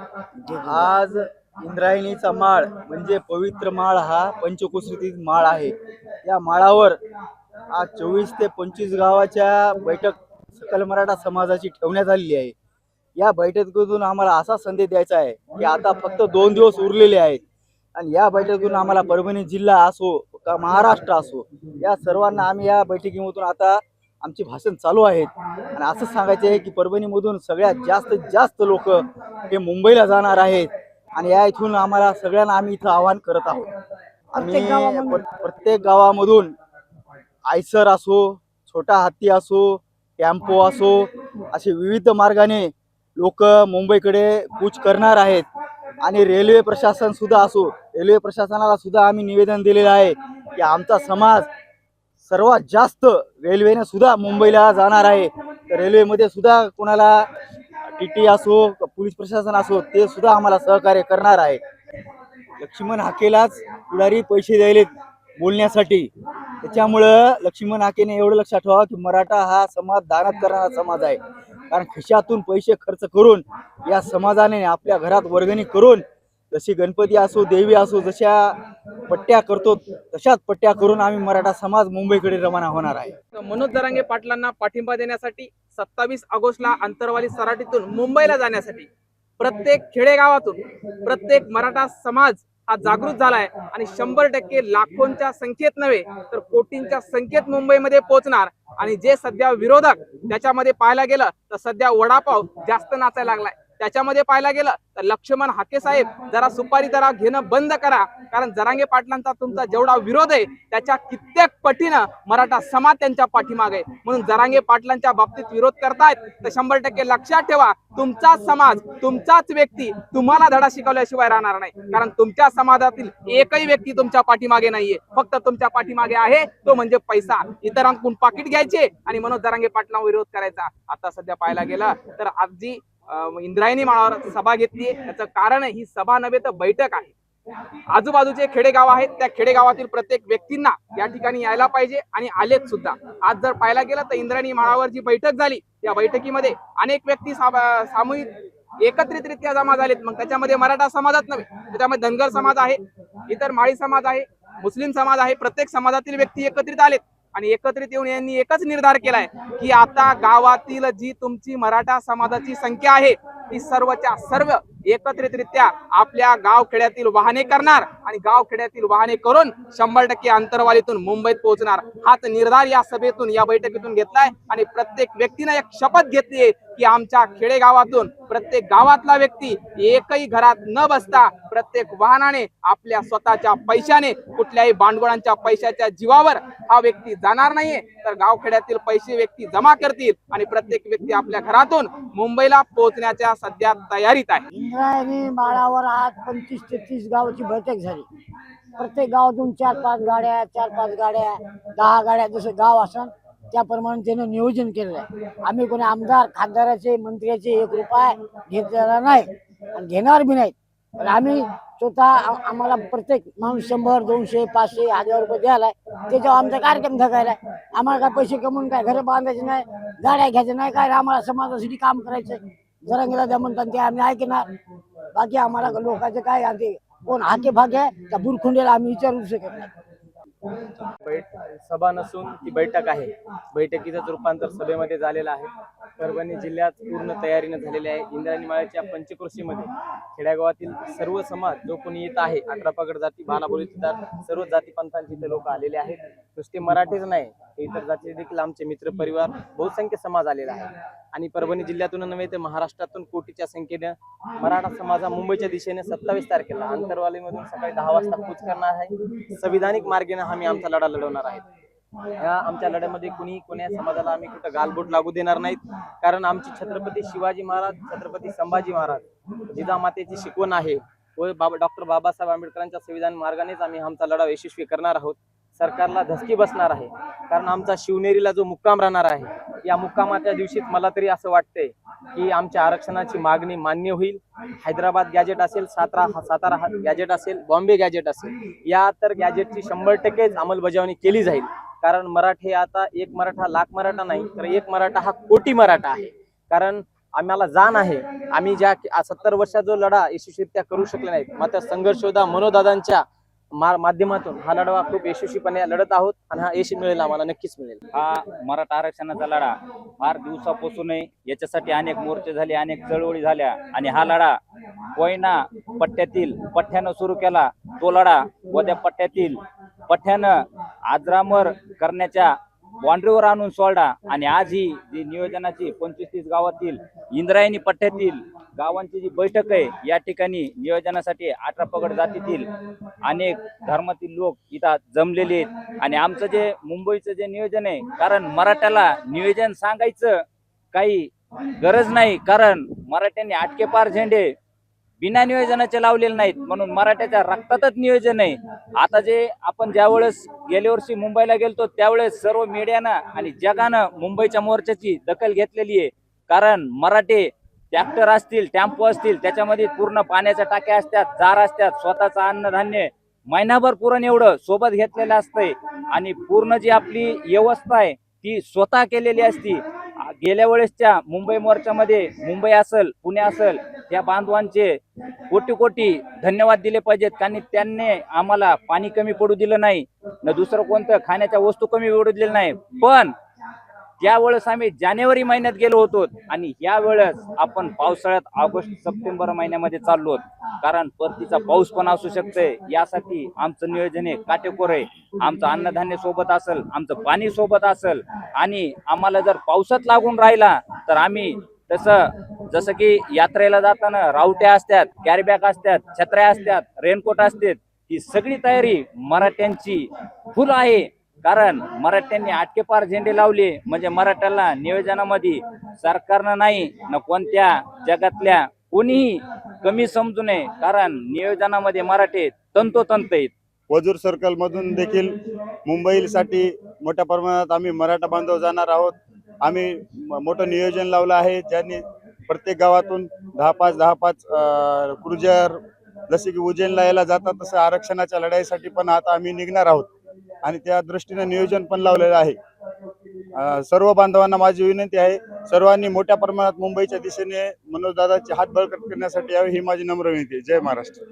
आज इंद्रायणीचा माळ म्हणजे पवित्र माळ हा पंचकोशीतील माळ आहे. या माळावर आज चोवीस ते पंचवीस गावाच्या बैठक सकल मराठा समाजाची ठेवण्यात आलेली आहे. या बैठकीतून आम्हाला असा संदेश द्यायचा आहे की आता फक्त दोन दिवस उरलेले आहेत. आणि या बैठकीतून आम्हाला परभणी जिल्हा असो का महाराष्ट्र असो या सर्वांना आम्ही या बैठकीमधून आता आमची भाषण चालू आहेत. आणि असं सांगायचे आहे की परभणीमधून सगळ्यात जास्त जास्त लोक हे मुंबईला जाणार आहेत. आणि या इथून आम्हाला सगळ्यांना आम्ही इथं आवाहन करत आहोत. आम्ही प्र- प्रत्येक गावामधून आयसर असो छोटा हत्ती असो टेम्पो असो असे विविध मार्गाने लोक मुंबईकडे कूच करणार आहेत. आणि रेल्वे प्रशासन सुद्धा असो रेल्वे प्रशासनाला सुद्धा आम्ही निवेदन दिलेलं आहे की आमचा समाज सर्वात जास्त रेल्वेने सुद्धा मुंबईला जाणार आहे. तर रेल्वेमध्ये सुद्धा कोणाला टी टी असो पोलीस प्रशासन असो ते सुद्धा आम्हाला सहकार्य करणार आहे. लक्ष्मण हाकेलाच पुढारी पैसे द्यायलेत बोलण्यासाठी. त्याच्यामुळं लक्ष्मण हाकेने एवढं लक्षात ठेवा की मराठा हा समाज दानात करणारा समाज आहे. कारण खिशातून पैसे खर्च करून या समाजाने आपल्या घरात वर्गणी करून जशी गणपती असो देवी असो जशा पट्ट्या करतो तशाच पट्ट्या करून आम्ही मराठा समाज मुंबईकडे रवाना होणार आहे. मनोज दरांगे पाटलांना पाठिंबा देण्यासाठी सत्तावीस ऑगस्टला अंतरवाली सराटीतून मुंबईला जाण्यासाठी प्रत्येक खेडेगावातून प्रत्येक मराठा समाज हा जागृत झालाय आणि शंभर टक्के लाखोंच्या संख्येत नव्हे तर कोटींच्या संख्येत मुंबईमध्ये पोहोचणार. आणि जे सध्या विरोधक त्याच्यामध्ये पाहायला गेलं तर सध्या वडापाव जास्त नाचायला लागलाय. त्याच्यामध्ये पाहायला गेलं तर लक्ष्मण हाके साहेब जरा सुपारी जरा घेणं बंद करा. कारण जरांगे पाटलांचा तुमचा जेवढा विरोध आहे त्याच्या कित्येक पटीनं मराठा समाज त्यांच्या पाठीमागे म्हणून जरांगे पाटलांच्या बाबतीत विरोध करतायत तर शंभर टक्के लक्षात ठेवा तुमचाच समाज तुमचाच व्यक्ती तुम्हाला धडा शिकवल्याशिवाय राहणार नाही. कारण तुमच्या समाजातील एकही व्यक्ती तुमच्या पाठीमागे नाहीये. फक्त तुमच्या पाठीमागे आहे तो म्हणजे पैसा. इतरांकडून पाकिट घ्यायचे आणि मनोज जरांगे पाटलांवर विरोध करायचा. आता सध्या पाहायला गेला तर अगदी इंद्रायणी माळावर सभा घेतली. त्याचं कारण ही सभा नव्हे तर बैठक आहे. आजूबाजूचे खेडेगाव आहेत. त्या खेडेगावातील प्रत्येक व्यक्तींना या ठिकाणी यायला पाहिजे आणि आलेत सुद्धा. आज जर पाहायला गेलं तर इंद्रायणी माळावर जी बैठक झाली त्या बैठकीमध्ये अनेक व्यक्ती सामूहिक एकत्रितरित्या जमा झालेत. मग त्याच्यामध्ये मराठा समाजात नव्हे त्याच्यामध्ये धनगर समाज आहे इतर माळी समाज आहे मुस्लिम समाज आहे. प्रत्येक समाजातील व्यक्ती एकत्रित आलेत. आणि एकत्रित येऊन यांनी एकच निर्धार केलाय की आता गावातील जी तुमची मराठा समाजाची संख्या आहे ती सर्वच्या सर्व एकत्रितरित्या आपल्या गावखेड्यातील वाहने करणार आणि गावखेड्यातील वाहने करून शंभर टक्के अंतरवालीतून मुंबईत पोहोचणार. हाच निर्धार या सभेतून या बैठकीतून घेतलाय आणि प्रत्येक व्यक्तीने एक शपथ घेतली की आमच्या खेडेगावातून प्रत्येक गावातला व्यक्ती एकही घरात न बसता प्रत्येक वाहनाने आपल्या स्वतःच्या पैशाने कुठल्याही भांडवळांच्या पैशाच्या जीवावर हा व्यक्ती जाणार नाहीये. तर गावखेड्यातील पैसे व्यक्ती जमा करतील आणि प्रत्येक व्यक्ती आपल्या घरातून मुंबईला पोहोचण्याच्या सध्या तयारीत आहे. इंद्रायणी माळावर आज पंचवीस ते तीस गावाची बैठक झाली. प्रत्येक गावातून चार पाच गाड्या चार पाच गाड्या दहा गाड्या जसं गाव असन त्याप्रमाणे त्यानं नियोजन केलेलं आहे. आम्ही कोणी आमदार खासदाराचे मंत्र्याचे एक रुपया घेतलेला नाही आणि घेणार बी नाहीत. पण आम्ही स्वतः आम्हाला प्रत्येक माणूस शंभर दोनशे पाचशे हजार रुपये द्यायला त्याच्यावर आमचा कार्यक्रम धकायला आम्हाला काय पैसे कमवून काय घर बांधायचे नाही गाड्या घ्यायच्या नाही काय आम्हाला समाजासाठी काम करायचं जरंगीला गेला म्हणतात ते आम्ही ऐकणार. बाकी आम्हाला लोकांचे काय आणि कोण हाके भागे त्या बुरखुंडेला आम्ही विचारू शकत नाही. बैठ सभा नसून ती बैठक आहे. बैठकीचंच रूपांतर सभेमध्ये झालेलं आहे. परभणी जिल्ह्यात पूर्ण तयारीनं झालेली आहे. इंद्रायणी माळ्याच्या पंचकृषीमध्ये खेड्यागावातील सर्व समाज जो कोणी येत आहे अकरा पगड जाती बालाबोली सर्व जाती पंथांचे इथे लोक आलेले आहेत. नुसते मराठीच नाही इतर जाती देखील आमचे मित्र परिवार बहुसंख्य समाज आलेला आहे. आणि परभणी जिल्ह्यातून नव्हे तर महाराष्ट्रातून कोटीच्या संख्येनं मराठा समाज हा मुंबईच्या दिशेने सत्तावीस तारखेला आंतरवालीमधून सकाळी दहा वाजता कूच करणार आहे. संविधानिक मार्गाने आम्ही आमचा लढा लढवणार आहे या आमच्या लढ्यामध्ये कुणी कोण्या समाजाला आम्ही कुठं गालबोट लागू देणार नाहीत. कारण आमची छत्रपती शिवाजी महाराज छत्रपती संभाजी महाराज जिजामातेची शिकवण आहे. व बाबा डॉक्टर बाबासाहेब आंबेडकरांच्या संविधान मार्गानेच आम्ही आमचा लढा यशस्वी करणार आहोत. सरकारला धसकी बसणार आहे. कारण आमचा शिवनेरीला जो मुक्काम राहणार आहे या मुक्कामाच्या दिवशीच मला तरी असं वाटतंय की आमच्या आरक्षणाची मागणी मान्य होईल. हैदराबाद गॅजेट असेल सातारा सातारा गॅजेट असेल बॉम्बे गॅजेट असेल या तर गॅजेटची शंभर टक्केच अंमलबजावणी केली जाईल. कारण मराठे आता एक मराठा लाख मराठा नाही तर एक मराठा हा कोटी मराठा आहे. कारण आम्हाला जाण आहे. आम्ही ज्या सत्तर वर्षात जो लढा यशस्वीरित्या करू शकले नाहीत मात्र संघर्ष मनोदादांच्या माध्यमातून हा लढा खूप यशस्वीपणे लढत आहोत आणि हा यश मिळेल आम्हाला नक्कीच मिळेल. हा मराठा आरक्षणाचा लढा फार दिवसापासूनही याच्यासाठी अनेक मोर्चे झाले अनेक चळवळी झाल्या आणि हा लढा कोयना पट्ट्यातील पठ्ठ्यानं सुरू केला. तो लढा वद्या पट्ट्यातील पठ्ठ्यानं आजरामर करण्याच्या बाउंड्रीवर आणून सोडला आणि आज ही जी नियोजनाची पंचवीस तीस गावातील इंद्रायणी पट्ट्यातील गावांची जी बैठक आहे या ठिकाणी नियोजनासाठी अठरा पगड जातीतील अनेक धर्मातील लोक इथं जमलेले आहेत. आणि आमचं जे मुंबईचं जे नियोजन आहे कारण मराठ्याला नियोजन सांगायचं काही गरज नाही कारण मराठ्यांनी आटके पार झेंडे बिना नियोजनाचे लावलेले नाहीत. म्हणून मराठ्याच्या रक्तातच नियोजन आहे. आता जे आपण ज्या वेळेस गेल्या वर्षी मुंबईला गेलतो त्यावेळेस सर्व मीडियानं आणि जगानं मुंबईच्या मोर्चाची दखल घेतलेली आहे. कारण मराठे ट्रॅक्टर असतील टेम्पो असतील त्याच्यामध्ये पूर्ण पाण्याच्या टाक्या असतात जार असतात स्वतःचं अन्नधान्य महिनाभर पुरण एवढं सोबत घेतलेलं असतंय. आणि पूर्ण जी आपली व्यवस्था आहे ती स्वतः केलेली असती. गेल्या वेळेसच्या मुंबई मोर्चामध्ये मुंबई असेल पुणे असेल त्या बांधवांचे कोटी कोटी धन्यवाद दिले पाहिजेत. कारण त्यांनी आम्हाला पाणी कमी पडू दिलं नाही न दुसरं कोणतं खाण्याच्या वस्तू कमी पडू दिलं नाही. पण त्यावेळेस आम्ही जानेवारी महिन्यात गेलो होतो आणि या वेळेस आपण पावसाळ्यात ऑगस्ट सप्टेंबर महिन्यामध्ये चाललो कारण परतीचा पाऊस पण असू शकते यासाठी आमचं नियोजन आहे. काटेकोर आहे. आमचं अन्नधान्य सोबत असेल आमचं पाणी सोबत असेल आणि आम्हाला जर पावसात लागून राहिला तर आम्ही तसं जसं की यात्रेला जाताना रावट्या असतात कॅरीबॅग असतात छत्र्या असतात रेनकोट असतात ही सगळी तयारी मराठ्यांची फुल आहे. कारण मराठ्यांनी आटकेपार झेंडे लावले म्हणजे मराठ्याला नियोजनामध्ये सरकारनं नाही न कोणत्या जगातल्या कोणीही कमी समजू नये. कारण नियोजनामध्ये मराठे तंतोतंत आहेत. वजूर सर्कल मधून देखील मुंबईसाठी मोठ्या प्रमाणात आम्ही मराठा बांधव जाणार आहोत. आम्ही मोठं नियोजन लावलं आहे. ज्यांनी प्रत्येक गावातून दहा पाच दहा पाच क्रुजर जसे की उज्जैनला यायला जातात तसं आरक्षणाच्या लढाईसाठी पण आता आम्ही निघणार आहोत. आणि त्या दृष्टीने नियोजन पण लावलेलं आहे. सर्व बांधवांना माझी विनंती आहे. सर्वांनी मोठ्या प्रमाणात मुंबईच्या दिशेने मनोजदादाचे हात बळकट करण्यासाठी यावे ही माझी नम्र विनंती आहे. जय महाराष्ट्र.